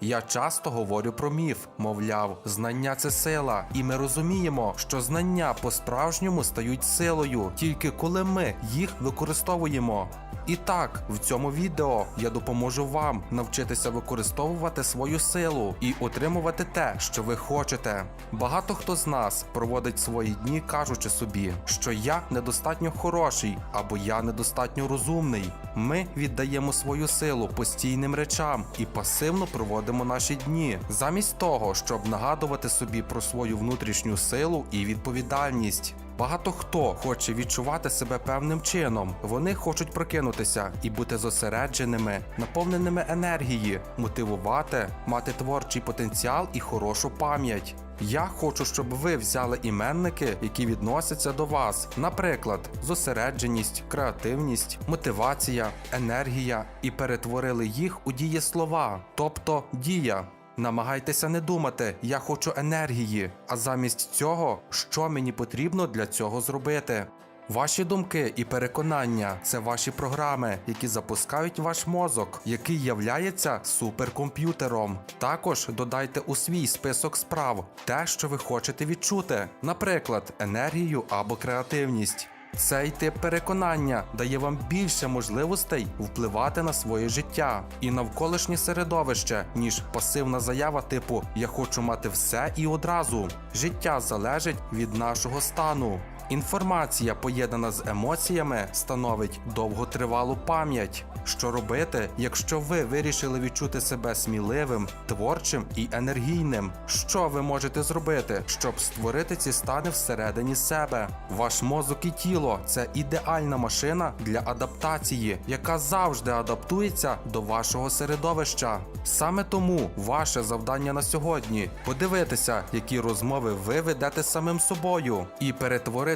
Я часто говорю про міф, мовляв, знання це сила, і ми розуміємо, що знання по-справжньому стають силою, тільки коли ми їх використовуємо. І так, в цьому відео я допоможу вам навчитися використовувати свою силу і отримувати те, що ви хочете. Багато хто з нас проводить свої дні, кажучи собі, що я недостатньо хороший або я недостатньо розумний. Ми віддаємо свою силу постійним речам і пасивно проводимо наші дні, замість того, щоб нагадувати собі про свою внутрішню силу і відповідальність. Багато хто хоче відчувати себе певним чином. Вони хочуть прокинутися і бути зосередженими, наповненими енергії, мотивувати, мати творчий потенціал і хорошу пам'ять. Я хочу, щоб ви взяли іменники, які відносяться до вас, наприклад, зосередженість, креативність, мотивація, енергія, і перетворили їх у дієслова, тобто дія. Намагайтеся не думати, я хочу енергії, а замість цього, що мені потрібно для цього зробити. Ваші думки і переконання це ваші програми, які запускають ваш мозок, який являється суперкомп'ютером. Також додайте у свій список справ те, що ви хочете відчути, наприклад, енергію або креативність. Цей тип переконання дає вам більше можливостей впливати на своє життя і навколишнє середовище, ніж пасивна заява типу Я хочу мати все і одразу. Життя залежить від нашого стану. Інформація, поєднана з емоціями, становить довготривалу пам'ять. Що робити, якщо ви вирішили відчути себе сміливим, творчим і енергійним? Що ви можете зробити, щоб створити ці стани всередині себе? Ваш мозок і тіло це ідеальна машина для адаптації, яка завжди адаптується до вашого середовища. Саме тому ваше завдання на сьогодні подивитися, які розмови ви ведете самим собою, і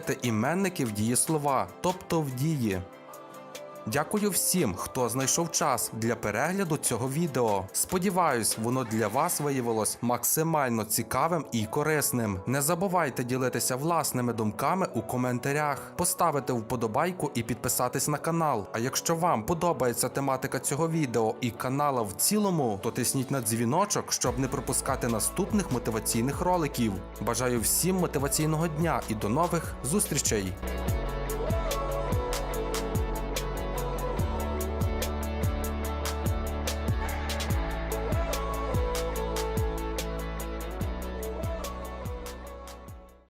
перетворити іменники в дієслова, тобто в дії. Дякую всім, хто знайшов час для перегляду цього відео. Сподіваюсь, воно для вас виявилось максимально цікавим і корисним. Не забувайте ділитися власними думками у коментарях, поставити вподобайку і підписатись на канал. А якщо вам подобається тематика цього відео і канала в цілому, то тисніть на дзвіночок, щоб не пропускати наступних мотиваційних роликів. Бажаю всім мотиваційного дня і до нових зустрічей!